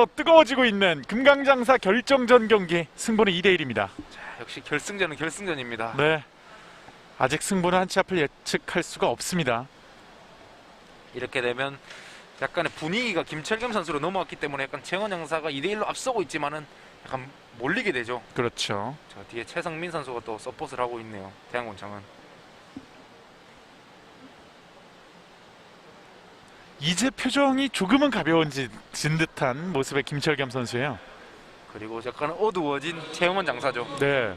벌써 뜨거워지고 있는 금강장사 결정전 경기 승부는 2대 1입니다. 역시 결승전은 결승전입니다. 네. 아직 승부는 한치 앞을 예측할 수가 없습니다. 이렇게 되면 약간의 분위기가 김철겸 선수로 넘어왔기 때문에 약간 최원 형사가 2대 1로 앞서고 있지만은 약간 몰리게 되죠. 그렇죠. 저 뒤에 최성민 선수가 또 서포트를 하고 있네요. 대한곤창은. 이제 표정이 조금은 가벼워진 듯한 모습의 김철겸 선수예요. 그리고 약간 어두워진 최영원 장사죠. 네.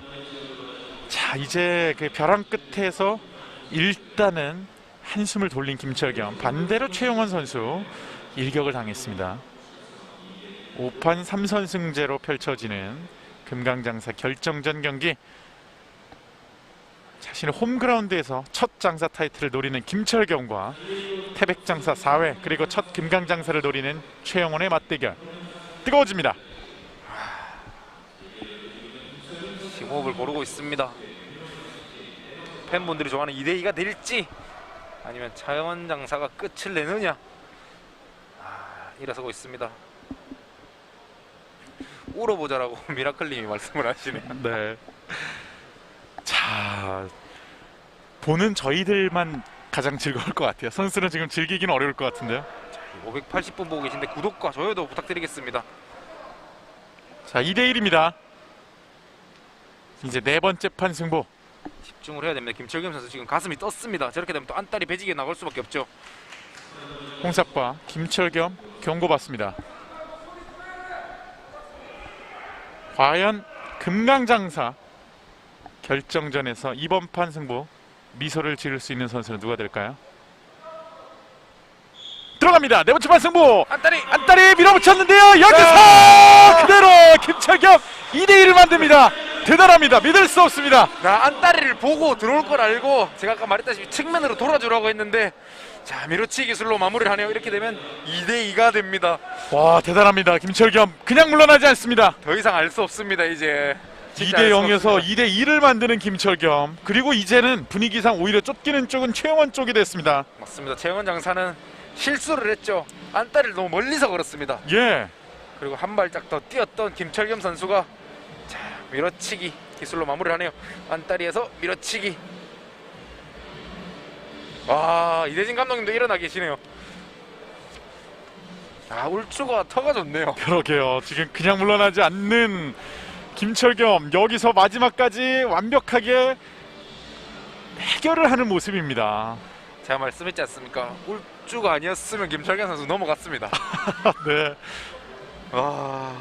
자, 이제 그 벼랑 끝에서 일단은 한숨을 돌린 김철겸. 반대로 최용원 선수 일격을 당했습니다. 5판 3선승제로 펼쳐지는 금강장사 결정전 경기. 자신의 홈그라운드에서 첫 장사 타이틀을 노리는 김철겸과 태백 장사 4회 그리고 첫 금강 장사를 노리는 최영원의 맞대결. 뜨거워집니다. 심호흡을 고르고 있습니다. 팬분들이 좋아하는 2대 2가 될지 아니면 차영원 장사가 끝을 내느냐 아, 일어서고 있습니다. 울어보자라고 미라클님이 말씀을 하시네요. 네. 자, 보는 저희들만 가장 즐거울 것 같아요. 선수는 지금 즐기기는 어려울 것 같은데요. 580분 보고 계신데 구독과 좋아요도 부탁드리겠습니다. 자, 2대 1입니다. 이제 네 번째 판 승부. 집중을 해야 됩니다. 김철겸 선수 지금 가슴이 떴습니다. 저렇게 되면 또 안달이 배지게 나갈 수밖에 없죠. 홍사과 김철겸 경고 받습니다. 과연 금강장사 결정전에서 이번 판 승부 미소를 지을 수 있는 선수는 누가 될까요? 들어갑니다. 네 번째 판 승부. 안달이 안달이 밀어붙였는데요. 여기서 네. 그대로 김철겸 2대 1을 만듭니다. 대단합니다. 믿을 수 없습니다. 나 안다리를 보고 들어올 걸 알고 제가 아까 말했다시피 측면으로 돌아주라고 했는데 자 미로치 기술로 마무리를 하네요. 이렇게 되면 2대 2가 됩니다. 와 대단합니다. 김철겸 그냥 물러나지 않습니다. 더 이상 알 수 없습니다. 이제 2대 진짜 알수 0에서 없습니다. 2대 2를 만드는 김철겸 그리고 이제는 분위기상 오히려 쫓기는 쪽은 최영원 쪽이 됐습니다. 맞습니다. 최영원 장사는 실수를 했죠. 안다리를 너무 멀리서 걸었습니다. 예. 그리고 한 발짝 더 뛰었던 김철겸 선수가 자 밀어치기 기술로 마무리를 하네요. 안다리에서 밀어치기. 와 이대진 감독님도 일어나 계시네요. 아 울주가 터가 좋네요. 그러게요. 지금 그냥 물러나지 않는 김철겸 여기서 마지막까지 완벽하게 해결을 하는 모습입니다. 제가 말씀했지 않습니까? 울주가 아니었으면 김철겸 선수 넘어갔습니다. 네. 와